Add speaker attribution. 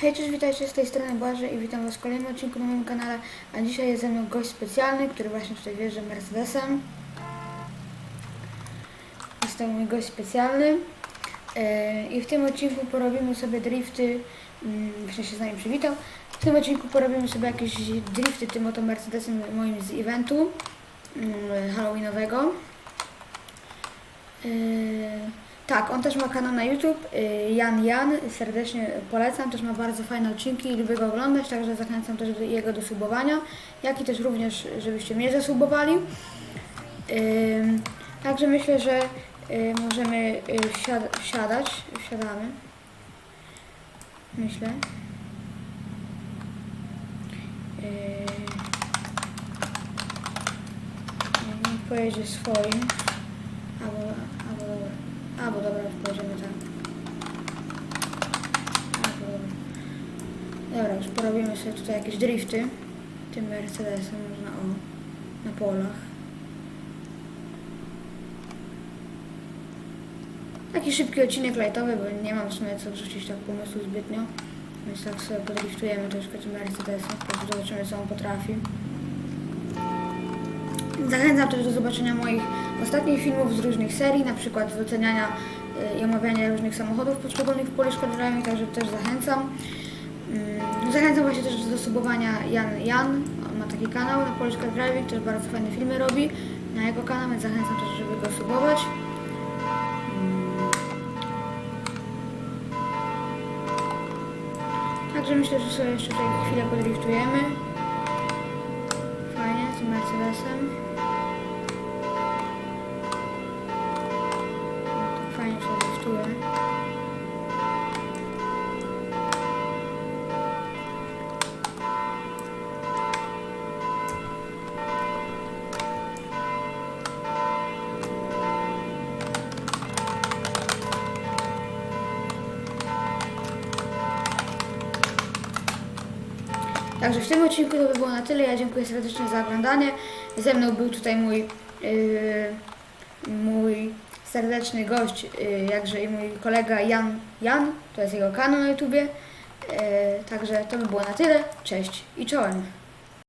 Speaker 1: Hej, cześć, witajcie z tej strony Błażej i witam Was w kolejnym odcinku na moim kanale, a dzisiaj jest ze mną gość specjalny, który właśnie tutaj wjeżdża Mercedesem. Jest to mój gość specjalny Yy, i w tym odcinku porobimy sobie drifty, mm, właśnie się z nami przywitał, w tym odcinku porobimy sobie jakieś drifty tym oto Mercedesem moim z eventu mm, halloweenowego. Yy, tak, on też ma kanał na YouTube, yy, Jan Jan, serdecznie polecam, też ma bardzo fajne odcinki lubię go oglądać, także zachęcam też do jego do subowania, jak i też również, żebyście mnie zasubowali. Także myślę, że yy, możemy wsiad- wsiadać, wsiadamy, myślę. Yy, Niech pojedzie swoim. Albo, albo dobra. Albo dobra, już pojedziemy tak. Albo dobra. Dobra, już porobimy sobie tutaj jakieś drifty. Tym Mercedesem można o, na polach. Taki szybki odcinek lightowy, bo nie mam w sumie co wrzucić tak pomysłu zbytnio. Więc tak sobie podriftujemy troszkę tym Mercedesem. Zobaczymy co on potrafi. Zachęcam też do zobaczenia moich ostatnich filmów z różnych serii, na przykład z oceniania y, i omawiania różnych samochodów poszczególnych w Polish Driving, także też zachęcam. Mm, Zachęcam właśnie też do subowania Jan Jan, on ma taki kanał na Polish Driving, też bardzo fajne filmy robi na jego kanał, więc zachęcam też, żeby go subować. Mm. Także myślę, że sobie jeszcze tutaj chwilę podriftujemy. Fajnie, z Mercedesem. Także w tym odcinku to by było na tyle. Ja dziękuję serdecznie za oglądanie. Ze mną był tutaj mój, yy, mój serdeczny gość, yy, jakże i mój kolega Jan Jan. To jest jego kanał na YouTubie. Yy, także to by było na tyle. Cześć i czołem.